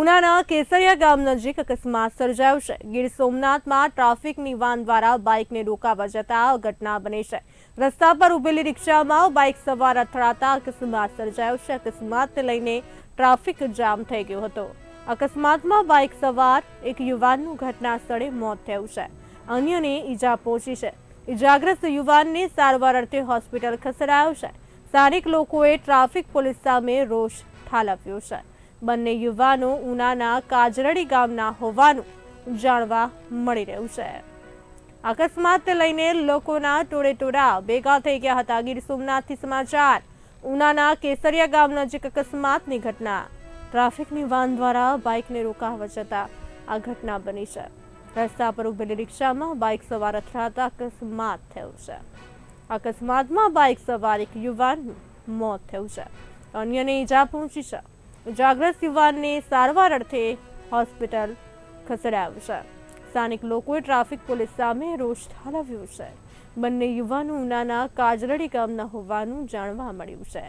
ઉનાના કેસરિયા ગામ નજીક અકસ્માત સર્જાયો છે. ગીર સોમનાથમાં ટ્રાફિકની વાન દ્વારા બાઇકને રોકાવા જતા ઘટના બની છે. રસ્તા પર ઉભેલી રિક્ષામાં બાઇક સવાર અથડાતા અકસ્માત સર્જાયો છે. અકસ્માતને લઈને ટ્રાફિક જામ થઈ ગયો હતો. અકસ્માતમાં બાઇક સવાર એક યુવાનનું ઘટના સ્થળે મોત થયું છે. અન્યને ઈજા પહોંચી છે. ઈજાગ્રસ્ત યુવાનને સારવાર અર્થે હોસ્પિટલ ખસેડાયો છે. સ્થાનિક લોકોએ ટ્રાફિક પોલીસ સામે રોષ ઠાલવ્યો છે. બંને યુવાનો ઉનાના કાજરડી ગામના હોવાનું જાણવા મળી રહ્યું છે. અકસ્માત લઈને લોકોના ટોળે ટોળા ભેગા થઈ ગયા હતા. ગીર સોમનાથથી સમાચાર, ઉનાના કેસરિયા ગામ નજીક અકસ્માતની ઘટના. ટ્રાફિકની વાન દ્વારા બાઇકને રોકાવા જતા આ ઘટના બની છે. રસ્તા પર ઉભેલી રિક્ષામાં બાઇક સવાર અથડાતા અકસ્માત થયો છે. અકસ્માતમાં બાઇક સવાર એક યુવાનનું મોત થયું છે. અન્યને ઈજા પહોંચી છે. ઇજાગ્રસ્ત યુવાનને સારવાર અર્થે હોસ્પિટલ ખસેડાયો છે. સ્થાનિક લોકોએ ટ્રાફિક પોલીસ સામે રોષ ઠાલવ્યો છે. બંને યુવાનો ઉનાના કાજરડી ગામના હોવાનું જાણવા મળ્યું છે.